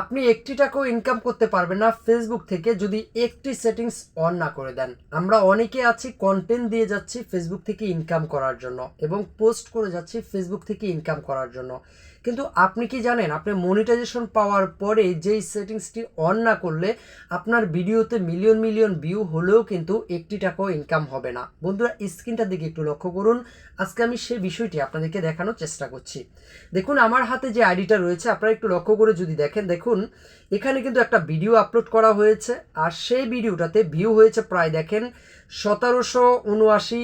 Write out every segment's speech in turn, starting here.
আপনি একটি টাকাও ইনকাম করতে পারবেন না ফেসবুক থেকে যদি একটি সেটিংস অন না করে দেন। আমরা অনেকে আছি কন্টেন্ট দিয়ে যাচ্ছি ফেসবুক থেকে ইনকাম করার জন্য এবং পোস্ট করে যাচ্ছি ফেসবুক থেকে ইনকাম করার জন্য। কিন্তু আপনি কি জানেন, আপনি মনিটাইজেশন পাওয়ার পরে যেই সেটিংসটি অন না করলে আপনার ভিডিওতে মিলিয়ন মিলিয়ন ভিউ হলেও কিন্তু একটি টাকাও ইনকাম হবে না। বন্ধুরা স্ক্রিনটার দিকে একটু লক্ষ্য করুন। আজকে আমি সেই বিষয়টি আপনাদেরকে দেখানোর চেষ্টা করছি। দেখুন, আমার হাতে যে আইডিটা রয়েছে, আপনারা একটু লক্ষ্য করে যদি দেখেন, দেখুন এখানে কিন্তু একটা ভিডিও আপলোড করা হয়েছে, আর সেই ভিডিওটাতে ভিউ হয়েছে প্রায় দেখেন সতেরোশো উনআশি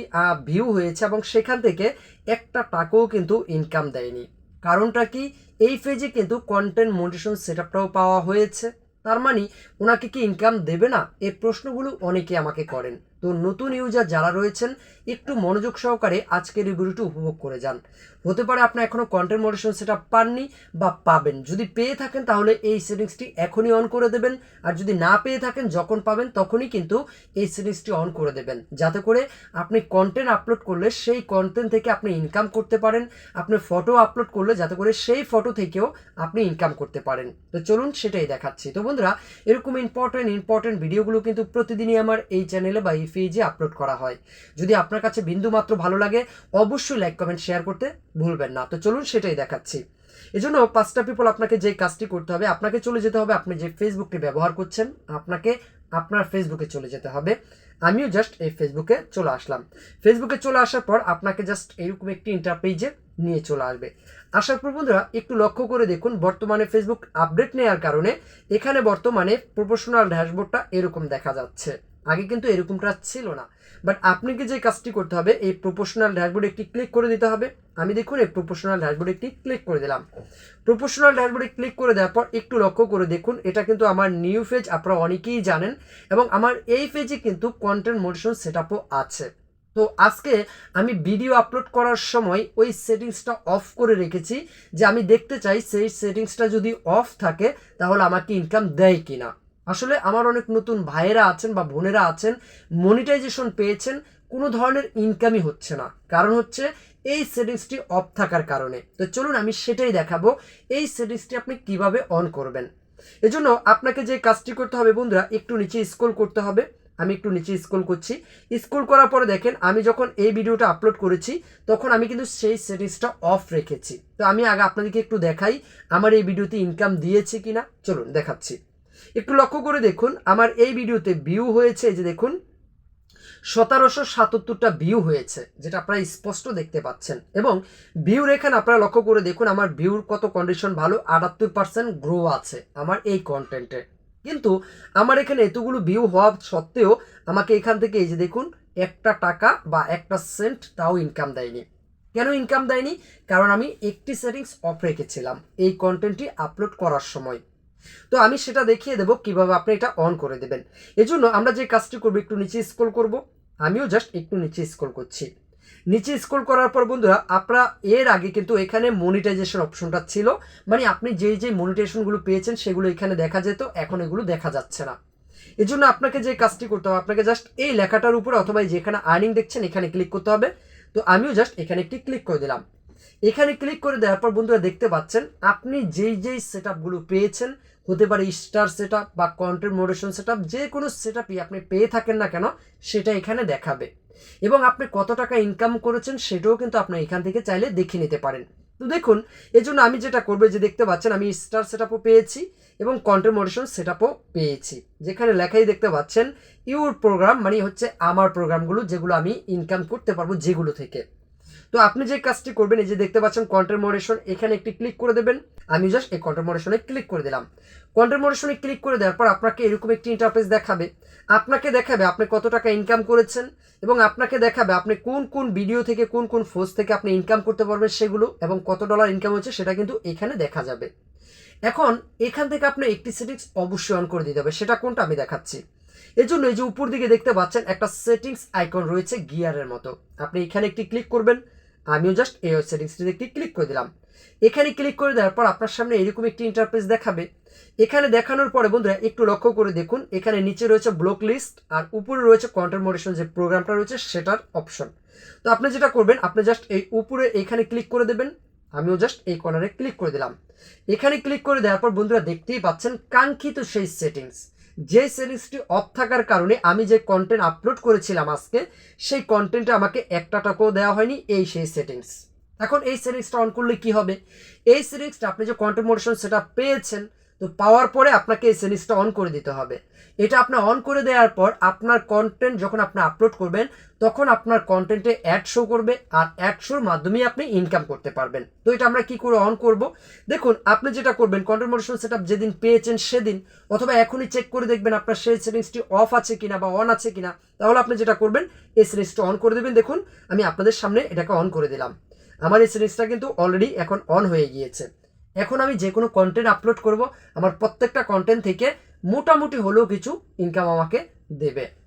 ভিউ হয়েছে এবং সেখান থেকে একটা টাকাও কিন্তু ইনকাম দেয়নি। কারণটা কি? এই পেজে কিন্তু কন্টেন্ট মোটিভেশন সেট আপটাও পাওয়া হয়েছে। তার মানে ওনাকে কি ইনকাম দেবে না? এই প্রশ্নগুলো অনেকে আমাকে করেন। তো নতুন ইউজার যারা রয়েছেন, একটু মনোযোগ সহকারে আজকের এই ভিডিওটি উপভোগ করে যান। হতে পারে আপনি এখনও কন্টেন্ট মোটিভেশন সেট পাননি বা পাবেন। যদি পেয়ে থাকেন তাহলে এই সেটিংসটি এখনই অন করে দেবেন। আর যদি না পেয়ে থাকেন, যখন পাবেন তখনই কিন্তু এই সেটিংসটি অন করে দেবেন। যাতে করে আপনি কন্টেন্ট আপলোড করলে সেই কন্টেন্ট থেকে আপনি ইনকাম করতে পারেন। আপনি ফটো আপলোড করলে যাতে করে সেই ফটো থেকেও আপনি ইনকাম করতে পারেন। তো চলুন সেটাই দেখাচ্ছি। তো বন্ধুরা, এরকম ইম্পর্টেন্ট ইম্পর্টেন্ট ভিডিওগুলো কিন্তু প্রতিদিনই আমার এই চ্যানেলে বা এই পেজে আপলোড করা হয়। যদি আপনার কাছে বিন্দু মাত্র ভালো লাগে, অবশ্যই লাইক কমেন্ট শেয়ার করতে ভুলবেন না। তো চলুন সেটাই দেখাচ্ছি। এজন্য পাঁচটা পিপল আপনাকে যে কাজটি করতে হবে, আপনাকে চলে যেতে হবে, আপনি যে ফেসবুকটি ব্যবহার করছেন, আপনাকে আপনার ফেসবুকে চলে যেতে হবে। আমিও জাস্ট এই ফেসবুকে চলে আসলাম। ফেসবুকে চলে আসার পর আপনাকে জাস্ট এরকম একটি ইন্টারপেজে নিয়ে চলে আসবে। আসার পর বন্ধুরা, একটু লক্ষ্য করে দেখুন, বর্তমানে ফেসবুক আপডেট নেওয়ার কারণে এখানে বর্তমানে প্রফেশনাল ড্যাশবোর্ডটা এরকম দেখা যাচ্ছে। আগে কিন্তু এরকমটা ছিল না। বাট আপনাকে যে কাজটি করতে হবে, এই প্রফেশনাল ড্যাশবোর্ডে একটি ক্লিক করে দিতে হবে। আমি দেখুন, এই প্রফেশনাল ড্যাশবোর্ডে একটি ক্লিক করে দিলাম। প্রফেশনাল ড্যাশবোর্ডে ক্লিক করে দেওয়ার পর একটু লক্ষ্য করে দেখুন, এটা কিন্তু আমার নিউ পেজ আপনারা অনেকেই জানেন, এবং আমার এই পেজে কিন্তু কন্টেন্ট মোটিভেশন সেট আছে। তো আজকে আমি ভিডিও আপলোড করার সময় ওই সেটিংসটা অফ করে রেখেছি, যে আমি দেখতে চাই সেই সেটিংসটা যদি অফ থাকে, তাহলে আমাকে ইনকাম দেয় কিনা। আসলে আমার অনেক নতুন ভাইয়েরা আছেন বা বোনেরা আছেন মনিটাইজেশন পেয়েছেন, কোনো ধরনের ইনকামই হচ্ছে না। কারণ হচ্ছে এই সেটিংসটি অফ থাকার কারণে। তো চলুন আমি সেটাই দেখাবো, এই সেটিংসটি আপনি কীভাবে অন করবেন। এজন্য আপনাকে যে কাজটি করতে হবে বন্ধুরা, একটু নিচে স্ক্রল করতে হবে। আমি একটু নিচে স্ক্রল করছি। স্ক্রল করার পরে দেখেন, আমি যখন এই ভিডিওটা আপলোড করেছি, তখন আমি কিন্তু সেই সেটিংসটা অফ রেখেছি। তো আমি আগে আপনাদেরকে একটু দেখাই, আমার এই ভিডিওতে ইনকাম দিয়েছে কিনা। চলুন দেখাচ্ছি। একটু লক্ষ্য করে দেখুন, আমার এই ভিডিওতে ভিউ হয়েছে যে দেখুন, সতেরোশো সাতাত্তরটা ভিউ হয়েছে, যেটা আপনারা স্পষ্ট দেখতে পাচ্ছেন। এবং ভিউর এখানে আপনারা লক্ষ্য করে দেখুন, আমার ভিউর কত কন্ডিশন ভালো, আটাত্তর পার্সেন্ট গ্রো আছে আমার এই কন্টেন্টে কিন্তু আমার এখানে এতগুলো ভিউ হওয়া সত্ত্বেও আমাকে এখান থেকে এই যে দেখুন, একটা টাকা বা একটা সেন্ট তাও ইনকাম দেয়নি। কেন ইনকাম দেয়নি? কারণ আমি একটি সেটিংস অফ রেখেছিলাম, এই কন্টেন্টটি আপলোড করার সময়। তো আমি সেটা দেখিয়ে দেবো কীভাবে আপনি এটা অন করে দেবেন। এজন্য আমরা যে কাজটি করব, একটু নিচে স্ক্রল করব। আমিও জাস্ট একটু নিচে স্ক্রল করছি। নিচে স্ক্রল করার পর বন্ধুরা, আপনারা এর আগে কিন্তু এখানে মনিটাইজেশন অপশনটা ছিল। মানে আপনি যেই যে মনিটাইজেশনগুলো পেয়েছেন, সেগুলো এখানে দেখা যেত, এখন এগুলো দেখা যাচ্ছে না। এর জন্য আপনাকে যে কাজটি করতে হবে, আপনাকে জাস্ট এই লেখাটার উপরে অথবা যেখানে আর্নিং দেখছেন, এখানে ক্লিক করতে হবে। তো আমিও জাস্ট এখানে একটি ক্লিক করে দিলাম। এখানে ক্লিক করে দেওয়ার পর বন্ধুরা, দেখতে পাচ্ছেন, আপনি যেই যেই সেট পেয়েছেন হতে পারে স্টার সেট বা কন্টেন্ট মোডেশন সেট যে কোনো সেট আপনি পেয়ে থাকেন না কেন, সেটা এখানে দেখাবে। এবং আপনি কত টাকা ইনকাম করেছেন, সেটাও কিন্তু আপনি এখান থেকে চাইলে দেখে নিতে পারেন। তো দেখুন, এজন্য আমি যেটা করব যে দেখতে পাচ্ছেন, আমি স্টার সেট পেয়েছি এবং কন্টেন্ট মোডেশন সেট পেয়েছি। যেখানে লেখাই দেখতে পাচ্ছেন ইউর প্রোগ্রাম মানে হচ্ছে আমার প্রোগ্রামগুলো যেগুলো আমি ইনকাম করতে পারব যেগুলো থেকে। তো আপনি যে কাজটি করবেন, এই যে দেখতে পাচ্ছেন কন্টেন্ট মডারেশন এখানে একটি ক্লিক করে দেবেন। আমি জাস্ট এই কন্টেন্ট মডারেশনে ক্লিক করে দিলাম। কন্টেন্ট মডারেশনে ক্লিক করে দেওয়ার পর আপনাকে এরকম একটি ইন্টারফেস দেখাবে। আপনাকে দেখাবে আপনি কত টাকা ইনকাম করেছেন এবং আপনাকে দেখাবে আপনি কোন কোন ভিডিও থেকে, কোন কোন ফোর্স থেকে আপনি ইনকাম করতে পারবেন সেগুলো এবং কত ডলার ইনকাম হচ্ছে সেটা কিন্তু এখানে দেখা যাবে। এখন এখান থেকে আপনি একটি সেটিংস অবশ্যই অন করে দিতে হবে, সেটা কোনটা আমি দেখাচ্ছি। এর জন্য এই যে উপর দিকে দেখতে পাচ্ছেন একটা সেটিংস আইকন রয়েছে গিয়ারের মতো। আপনি এখানে একটি ক্লিক করবেন আমিও জাস্ট এই সেটিংসটিতে একটি ক্লিক করে দিলাম। এখানে ক্লিক করে দেওয়ার পর আপনার সামনে এরকম একটি ইন্টারফেস দেখাবে। এখানে দেখানোর পরে বন্ধুরা একটু লক্ষ্য করে দেখুন, এখানে নিচে রয়েছে ব্লক লিস্ট আর উপরে রয়েছে কন্টেন্ট মোডেশন যে প্রোগ্রামটা রয়েছে সেটার অপশন তো আপনি যেটা করবেন, আপনি জাস্ট এই উপরে এখানে ক্লিক করে দেবেন। আমিও জাস্ট এই কর্নারে ক্লিক করে দিলাম। এখানে ক্লিক করে দেওয়ার পর বন্ধুরা দেখতেই পাচ্ছেন কাঙ্ক্ষিত সেই সেটিংস যে সিরিজটি অফ থাকার কারণে আমি যে কন্টেন্ট আপলোড করেছিলাম আজকে, সেই কন্টেন্টে আমাকে একটা টাকাও দেওয়া হয়নি এই সেই সেটিংস এখন এই সিরিজটা অন করলে কি হবে? এই সিরিজটা আপনি যে কন্টেন্ট মোডেশন সেটা পেয়েছেন তো পাওয়ার পরে আপনাকে এই সেটিংসটা অন করে দিতে হবে। এটা আপনি অন করে দেওয়ার পর আপনার কন্টেন্ট যখন আপনি আপলোড করবেন, তখন আপনার কন্টেন্টে অ্যাড শো করবে আর অ্যাড শোর মাধ্যমেই আপনি ইনকাম করতে পারবেন। তো এটা আমরা কি করে অন করব? দেখুন, আপনি যেটা করবেন কন্টেন্ট মোডেশন সেটআপ যেদিন পেয়েছেন সেদিন, অথবা এখনই চেক করে দেখবেন আপনার সেই সেটিংসটি অফ আছে কিনা বা অন আছে কিনা, তাহলে আপনি যেটা করবেন, এই সেটিংসটা অন করে দেবেন। দেখুন, আমি আপনাদের সামনে এটাকে অন করে দিলাম। আমার এই সেটিংসটা কিন্তু অলরেডি এখন অন হয়ে গিয়েছে। এখন আমি যে কোনো কন্টেন্ট আপলোড করব, আমার প্রত্যেকটা কন্টেন্ট থেকে মোটামুটি হলেও কিছু ইনকাম আমাকে দেবে।